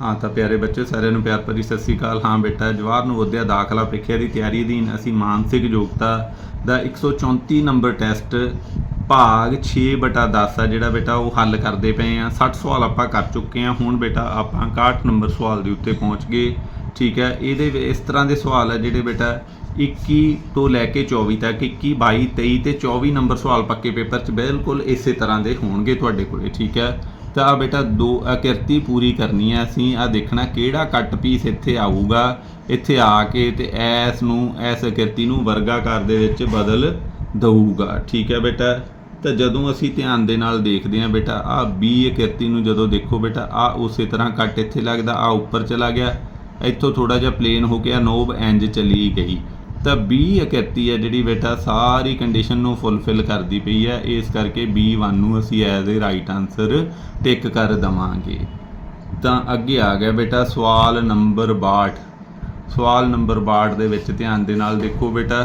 ਹਾਂ ਤਾਂ ਪਿਆਰੇ ਬੱਚੇ, ਸਾਰਿਆਂ ਨੂੰ ਪਿਆਰ ਭਰੀ ਸਤਿ ਸ੍ਰੀ ਅਕਾਲ। ਹਾਂ ਬੇਟਾ ਜਵਾਹਰ ਨਵੋਦਿਆ ਦਾਖਲਾ ਪ੍ਰੀਖਿਆ ਦੀ ਤਿਆਰੀ ਅਧੀਨ ਅਸੀਂ ਮਾਨਸਿਕ ਯੋਗਤਾ ਦਾ 134 ਨੰਬਰ ਟੈਸਟ ਭਾਗ 6/10 ਆ, ਜਿਹੜਾ ਬੇਟਾ ਉਹ ਹੱਲ ਕਰਦੇ ਪਏ ਆ। 60 ਸਵਾਲ ਆਪਾਂ ਕਰ ਚੁੱਕੇ ਆ। ਹੁਣ ਬੇਟਾ ਆਪਾਂ 61 ਨੰਬਰ ਸਵਾਲ ਦੇ ਉੱਤੇ ਪਹੁੰਚ ਗਏ। ਠੀਕ ਹੈ ਇਹਦੇ ਇਸ ਤਰ੍ਹਾਂ ਦੇ ਸਵਾਲ ਆ ਜਿਹੜੇ ਬੇਟਾ 21 ਤੋਂ ਲੈ ਕੇ 24 ਤੱਕ 21 22 23 ਤੇ 24 ਨੰਬਰ ਸਵਾਲ ਪੱਕੇ ਪੇਪਰ 'ਚ ਬਿਲਕੁਲ ਇਸੇ ਤਰ੍ਹਾਂ ਦੇ ਹੋਣਗੇ ਤੁਹਾਡੇ ਕੋਲੇ। ਠੀਕ ਹੈ ਤਾਂ ਆਹ ਬੇਟਾ, ਦੋ ਆਕਿਰਤੀ ਪੂਰੀ ਕਰਨੀ ਹੈ ਅਸੀਂ। ਆ ਦੇਖਣਾ ਕਿਹੜਾ ਕੱਟ ਪੀਸ ਇੱਥੇ ਆਊਗਾ। ਇੱਥੇ ਆ ਕੇ ਤੇ ਐਸ ਨੂੰ, ਐਸ ਆਕਿਰਤੀ ਨੂੰ ਵਰਗਾਕਾਰ ਦੇ ਵਿੱਚ ਬਦਲ ਦਊਗਾ। ਠੀਕ ਹੈ ਬੇਟਾ? ਤਾਂ ਜਦੋਂ ਅਸੀਂ ਧਿਆਨ ਦੇ ਨਾਲ ਦੇਖਦੇ ਹਾਂ ਬੇਟਾ ਆ B ਆਕਿਰਤੀ ਨੂੰ ਜਦੋਂ ਦੇਖੋ ਬੇਟਾ ਆ ਉਸੇ ਤਰ੍ਹਾਂ ਕੱਟ ਇੱਥੇ ਲੱਗਦਾ ਆ ਉੱਪਰ ਚਲਾ ਗਿਆ। ਇੱਥੋਂ ਥੋੜਾ ਜਿਹਾ ਪਲੇਨ ਹੋ ਕੇ ਆ ਨੋਬ ਇੰਜ ਚਲੀ ਗਈ। ਤਾਂ B ਆਕਿਰਤੀ ਹੈ ਜਿਹੜੀ ਬੇਟਾ ਸਾਰੀ ਕੰਡੀਸ਼ਨ ਨੂੰ ਫੁੱਲਫਿਲ ਕਰਦੀ ਪਈ ਹੈ। ਇਸ ਕਰਕੇ B1 ਨੂੰ ਅਸੀਂ as a right answer tick ਕਰ ਦਵਾਂਗੇ। ਤਾਂ ਅੱਗੇ ਆ ਗਿਆ ਬੇਟਾ ਸਵਾਲ ਨੰਬਰ 62 ਸਵਾਲ ਨੰਬਰ 62 ਦੇ ਵਿੱਚ ਧਿਆਨ ਦੇ ਨਾਲ ਦੇਖੋ ਬੇਟਾ,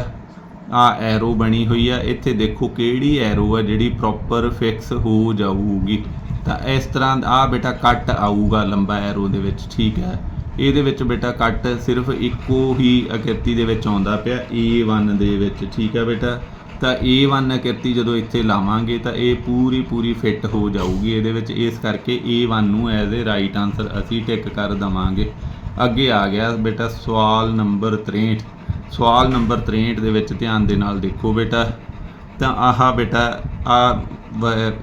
ਆ ਐਰੋ ਬਣੀ ਹੋਈ ਆ ਇੱਥੇ ਦੇਖੋ ਕਿਹੜੀ ਐਰੋ ਆ ਜਿਹੜੀ ਪ੍ਰੋਪਰ ਫਿਕਸ ਹੋ ਜਾਊਗੀ। ਤਾਂ ਇਸ ਤਰ੍ਹਾਂ ਆ ਬੇਟਾ ਕੱਟ ਆਊਗਾ ਲੰਬਾ ਐਰੋ ਦੇ ਵਿੱਚ, ਠੀਕ ਹੈ? ਇਹਦੇ ਵਿੱਚ ਬੇਟਾ ਕੱਟ ਸਿਰਫ ਇੱਕੋ ਹੀ ਅਕਿਰਤੀ ਦੇ ਵਿੱਚ ਆਉਂਦਾ ਪਿਆ A1 ਦੇ ਵਿੱਚ, ਠੀਕ ਹੈ ਬੇਟਾ? ਤਾਂ A1 ਅਕਿਰਤੀ ਜਦੋਂ ਇੱਥੇ ਲਾਵਾਂਗੇ ਤਾਂ ਇਹ ਪੂਰੀ ਪੂਰੀ ਫਿੱਟ ਹੋ ਜਾਊਗੀ। ਇਹਦੇ ਵਿੱਚ ਇਸ ਕਰਕੇ A1 ਨੂੰ ਐਜ਼ ਅ ਰਾਈਟ ਆਨਸਰ ਅਸੀਂ ਟਿਕ ਕਰ ਦਵਾਂਗੇ। ਅੱਗੇ ਆ ਗਿਆ ਬੇਟਾ ਸਵਾਲ ਨੰਬਰ 63 ਸਵਾਲ ਨੰਬਰ 63 ਦੇ ਵਿੱਚ ਧਿਆਨ ਦੇ ਨਾਲ ਦੇਖੋ ਬੇਟਾ। ਤਾਂ ਆਹ ਬੇਟਾ, ਆ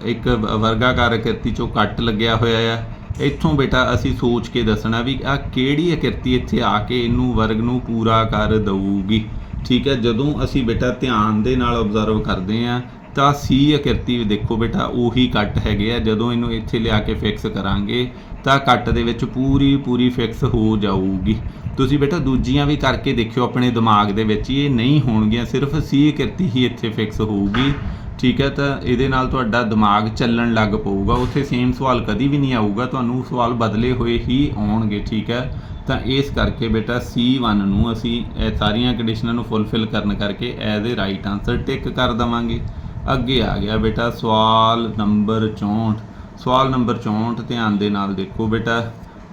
ਇੱਕ ਵਰਗਾਕਾਰ ਆਕਿਰਤੀ ਚੋਂ ਕੱਟ ਲੱਗਿਆ ਹੋਇਆ ਆ। ਇੱਥੋਂ ਬੇਟਾ ਅਸੀਂ ਸੋਚ ਕੇ ਦੱਸਣਾ ਵੀ ਆ ਕਿਹੜੀ ਅਕਿਰਤੀ ਇੱਥੇ ਆ ਕੇ ਇਹਨੂੰ ਵਰਗ ਨੂੰ ਪੂਰਾ ਕਰ ਦਊਗੀ। ਠੀਕ ਹੈ, ਜਦੋਂ ਅਸੀਂ ਬੇਟਾ ਧਿਆਨ ਦੇ ਨਾਲ ਆਬਜ਼ਰਵ ਕਰਦੇ ਆ ਤਾਂ ਸੀ ਅਕਿਰਤੀ ਵੀ ਦੇਖੋ ਬੇਟਾ, ਉਹੀ ਕੱਟ ਹੈਗੇ ਆ। ਜਦੋਂ ਇਹਨੂੰ ਇੱਥੇ ਲਿਆ ਕੇ ਫਿਕਸ ਕਰਾਂਗੇ, ਤਾਂ ਕੱਟ ਦੇ ਵਿੱਚ ਪੂਰੀ ਪੂਰੀ ਫਿਕਸ ਹੋ ਜਾਊਗੀ। ਤੁਸੀਂ ਬੇਟਾ ਦੂਜੀਆਂ ਵੀ ਕਰਕੇ ਦੇਖਿਓ ਆਪਣੇ ਦਿਮਾਗ ਦੇ ਵਿੱਚ, ਇਹ ਨਹੀਂ ਹੋਣਗੀਆਂ, ਸਿਰਫ ਸੀ ਆਕਿਰਤੀ ਹੀ ਇੱਥੇ ਫਿਕਸ ਹੋਊਗੀ। ਠੀਕ ਹੈ, ਤਾਂ ਇਹਦੇ ਨਾਲ ਤੁਹਾਡਾ ਦਿਮਾਗ ਚੱਲਣ ਲੱਗ ਪਊਗਾ। ਉੱਥੇ ਸੇਮ ਸਵਾਲ ਕਦੀ ਵੀ ਨਹੀਂ ਆਊਗਾ। ਤੁਹਾਨੂੰ ਸਵਾਲ ਬਦਲੇ ਹੋਏ ਹੀ ਆਉਣਗੇ, ਠੀਕ ਹੈ। ਤਾਂ ਇਸ ਕਰਕੇ ਬੇਟਾ C1 ਨੂੰ ਅਸੀਂ ਇਹ ਸਾਰੀਆਂ ਕੰਡੀਸ਼ਨਾਂ ਨੂੰ ਫੁੱਲਫਿਲ ਕਰਨ ਕਰਕੇ as a right answer tick ਕਰ ਦਵਾਂਗੇ। ਅੱਗੇ ਆ ਗਿਆ ਬੇਟਾ ਸਵਾਲ ਨੰਬਰ 64 ਸਵਾਲ ਨੰਬਰ 64 ਧਿਆਨ ਦੇ ਨਾਲ ਦੇਖੋ ਬੇਟਾ।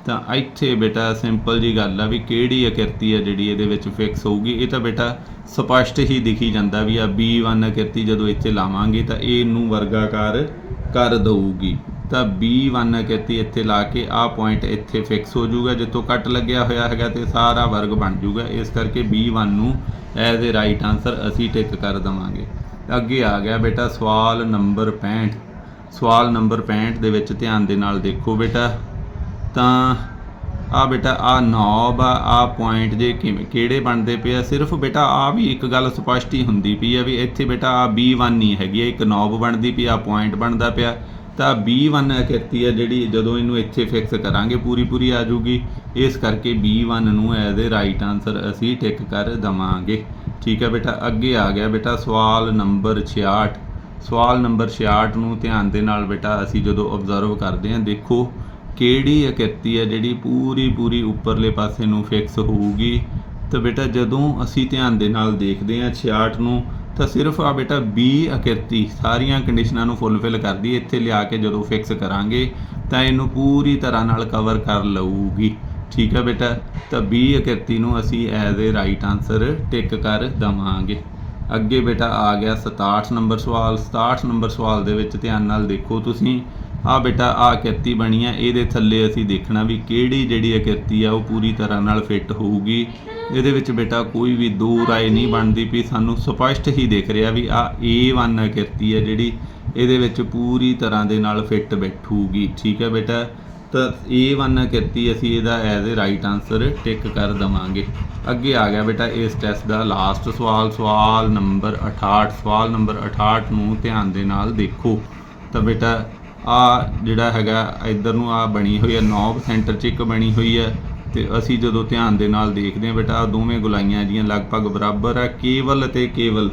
ਤਾਂ ਇੱਥੇ ਬੇਟਾ ਸਿੰਪਲ ਜੀ ਗੱਲ ਆ ਵੀ ਕਿਹੜੀ ਅਕਿਰਤੀ ਆ ਜਿਹੜੀ ਇਹਦੇ ਵਿੱਚ ਫਿਕਸ ਹੋਊਗੀ। ਇਹ ਤਾਂ ਬੇਟਾ ਸਪਸ਼ਟ ਹੀ ਦਿਖੀ ਜਾਂਦਾ ਵੀ ਆ B1 ਅਕਿਰਤੀ ਜਦੋਂ ਇੱਥੇ ਲਾਵਾਂਗੇ ਤਾਂ ਇਹ ਨੂੰ ਵਰਗਾਕਾਰ ਕਰ ਦਊਗੀ। ਤਾਂ B1 ਅਕਿਰਤੀ ਇੱਥੇ ਲਾ ਕੇ ਆਹ ਪੁਆਇੰਟ ਇੱਥੇ ਫਿਕਸ ਹੋ ਜਾਊਗਾ। ਜਿੱਥੋਂ ਕੱਟ ਲੱਗਿਆ ਹੋਇਆ ਹੈਗਾ ਤੇ ਸਾਰਾ ਵਰਗ ਬਣ ਜਾਊਗਾ। ਇਸ ਕਰਕੇ B1 ਨੂੰ ਐਜ਼ ਅ ਰਾਈਟ ਆਨਸਰ ਅਸੀਂ ਟਿਕ ਕਰ ਦਵਾਂਗੇ। ਅੱਗੇ ਆ ਗਿਆ ਬੇਟਾ ਸਵਾਲ ਨੰਬਰ 65 ਸਵਾਲ ਨੰਬਰ 65 ਦੇ ਵਿੱਚ ਧਿਆਨ ਦੇ ਨਾਲ ਦੇਖੋ ਬੇਟਾ। ਤਾਂ ਆ ਬੇਟਾ ਆ ਨੌਬ ਆ ਆ ਪੁਆਇੰਟ ਜੇ ਕਿਵੇਂ, ਕਿਹੜੇ ਬਣਦੇ ਪਏ ਆ? ਸਿਰਫ ਬੇਟਾ ਆ ਵੀ ਇੱਕ ਗੱਲ ਸਪਸ਼ਟ ਹੀ ਹੁੰਦੀ ਪਈ ਆ ਵੀ ਇੱਥੇ ਬੇਟਾ ਆ B1 ਨਹੀਂ ਹੈਗੀ, ਇੱਕ ਨੌਬ ਬਣਦੀ ਪਈ ਆ ਪੁਆਇੰਟ ਬਣਦਾ ਪਿਆ। ਤਾਂ B1 ਆਕਿਰਤੀ ਆ ਜਿਹੜੀ ਜਦੋਂ ਇਹਨੂੰ ਇੱਥੇ ਫਿਕਸ ਕਰਾਂਗੇ, ਪੂਰੀ ਪੂਰੀ ਆ ਜਾਊਗੀ। ਇਸ ਕਰਕੇ B1 ਨੂੰ ਐਜ਼ ਅ ਰਾਈਟ ਆਨਸਰ ਅਸੀਂ ਟਿਕ ਕਰ ਦਵਾਂਗੇ। ਠੀਕ ਹੈ ਬੇਟਾ, ਅੱਗੇ ਆ ਗਿਆ ਬੇਟਾ ਸਵਾਲ ਨੰਬਰ 66 ਸਵਾਲ ਨੰਬਰ 66 ਨੂੰ ਧਿਆਨ ਦੇ ਨਾਲ ਬੇਟਾ ਅਸੀਂ ਜਦੋਂ ਆਬਜ਼ਰਵ ਕਰਦੇ ਹਾਂ, ਦੇਖੋ ਕਿਹੜੀ ਆਕਿਰਤੀ ਹੈ ਜਿਹੜੀ ਪੂਰੀ ਪੂਰੀ ਉੱਪਰਲੇ ਪਾਸੇ ਨੂੰ ਫਿਕਸ ਹੋਊਗੀ? ਤਾਂ ਬੇਟਾ ਜਦੋਂ ਅਸੀਂ ਧਿਆਨ ਦੇ ਨਾਲ ਦੇਖਦੇ ਹਾਂ 66 ਨੂੰ, ਤਾਂ ਸਿਰਫ ਆ ਬੇਟਾ B ਅਕਿਰਤੀ ਸਾਰੀਆਂ ਕੰਡੀਸ਼ਨਾਂ ਨੂੰ ਫੁੱਲਫਿਲ ਕਰਦੀ ਇੱਥੇ ਲਿਆ ਕੇ ਜਦੋਂ ਫਿਕਸ ਕਰਾਂਗੇ, ਤਾਂ ਇਹਨੂੰ ਪੂਰੀ ਤਰ੍ਹਾਂ ਨਾਲ ਕਵਰ ਕਰ ਲਊਗੀ। ਠੀਕ ਹੈ ਬੇਟਾ? ਤਾਂ B ਅਕਿਰਤੀ ਨੂੰ ਅਸੀਂ as a right answer tick ਕਰ ਦਵਾਂਗੇ। ਅੱਗੇ ਬੇਟਾ ਆ ਗਿਆ 67 ਨੰਬਰ ਸਵਾਲ। 67 ਨੰਬਰ ਸਵਾਲ ਦੇ ਵਿੱਚ ਧਿਆਨ ਨਾਲ ਦੇਖੋ ਤੁਸੀਂ। ਆ ਬੇਟਾ ਆ ਆਕਿਰਤੀ ਬਣੀ ਆ, ਇਹਦੇ ਥੱਲੇ ਅਸੀਂ ਦੇਖਣਾ ਵੀ ਕਿਹੜੀ ਜਿਹੜੀ ਆਕਿਰਤੀ ਆ, ਉਹ ਪੂਰੀ ਤਰ੍ਹਾਂ ਨਾਲ ਫਿੱਟ ਹੋਊਗੀ। ਇਹਦੇ ਵਿੱਚ ਬੇਟਾ ਕੋਈ ਵੀ ਦੋ ਰਾਏ ਨਹੀਂ ਬਣਦੀ ਵੀ ਸਾਨੂੰ ਸਪਸ਼ਟ ਹੀ ਦਿਖ ਰਿਹਾ ਵੀ ਆ A1 ਆਕਿਰਤੀ ਹੈ ਜਿਹੜੀ ਇਹਦੇ ਵਿੱਚ ਪੂਰੀ ਤਰ੍ਹਾਂ ਦੇ ਨਾਲ ਫਿੱਟ ਬੈਠੂਗੀ। ਠੀਕ ਹੈ ਬੇਟਾ? ਤਾਂ A1 ਆਕਿਰਤੀ ਅਸੀਂ ਇਹਦਾ as a right answer tick ਕਰ ਦਵਾਂਗੇ। ਅੱਗੇ ਆ ਗਿਆ ਬੇਟਾ ਇਸ ਟੈਸਟ ਦਾ ਲਾਸਟ ਸਵਾਲ ਸਵਾਲ ਨੰਬਰ 68 ਸਵਾਲ ਨੰਬਰ 68 ਨੂੰ ਧਿਆਨ ਦੇ ਨਾਲ ਦੇਖੋ। ਤਾਂ ਬੇਟਾ ਆ ਜਿਹੜਾ ਹੈਗਾ, ਇਧਰ ਨੂੰ ਆ ਬਣੀ ਹੋਈ ਹੈ ਨੌਬ ਸੈਂਟਰ 'ਚ ਇੱਕ ਬਣੀ ਹੋਈ ਹੈ ਤੇ ਅਸੀਂ ਜਦੋਂ ਧਿਆਨ ਦੇ ਨਾਲ ਦੇਖਦੇ ਹਾਂ ਬੇਟਾ, ਆਹ ਦੋਵੇਂ ਗੁਲਾਈਆਂ ਜੀਆਂ ਲਗਭਗ ਬਰਾਬਰ ਆ, ਕੇਵਲ ਅਤੇ ਕੇਵਲ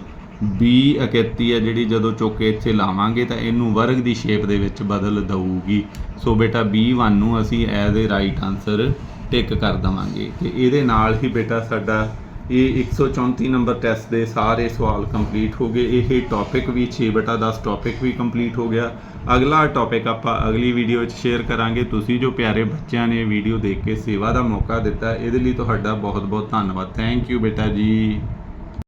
B ਆਕਿਰਤੀ ਹੈ ਜਿਹੜੀ ਜਦੋਂ ਚੁੱਕ ਕੇ ਇੱਥੇ ਲਾਵਾਂਗੇ ਤਾਂ ਇਹਨੂੰ ਵਰਗ ਦੀ ਸ਼ੇਪ ਦੇ ਵਿੱਚ ਬਦਲ ਦਊਗੀ। ਸੋ ਬੇਟਾ B1 ਨੂੰ ਅਸੀਂ as a right answer tick ਕਰ ਦਵਾਂਗੇ। ਤੇ ਇਹਦੇ ਨਾਲ ਹੀ ਬੇਟਾ ਸਾਡਾ ਇਹ 134 ਨੰਬਰ ਟੈਸਟ ਦੇ ਸਾਰੇ ਸਵਾਲ ਕੰਪਲੀਟ ਹੋ ਗਏ। ਇਹ ਟੌਪਿਕ ਵੀ 6/10 ਟੌਪਿਕ ਵੀ ਕੰਪਲੀਟ ਹੋ ਗਿਆ। ਅਗਲਾ ਟੌਪਿਕ ਆਪਾਂ ਅਗਲੀ ਵੀਡੀਓ ਵਿੱਚ ਸ਼ੇਅਰ ਕਰਾਂਗੇ। ਤੁਸੀਂ ਜੋ ਪਿਆਰੇ ਬੱਚਿਆਂ ਨੇ ਵੀਡੀਓ ਦੇਖ ਕੇ ਸੇਵਾ ਦਾ ਮੌਕਾ ਦਿੱਤਾ, ਇਹਦੇ ਲਈ ਤੁਹਾਡਾ ਬਹੁਤ ਬਹੁਤ ਧੰਨਵਾਦ। ਥੈਂਕ ਯੂ ਬੇਟਾ ਜੀ।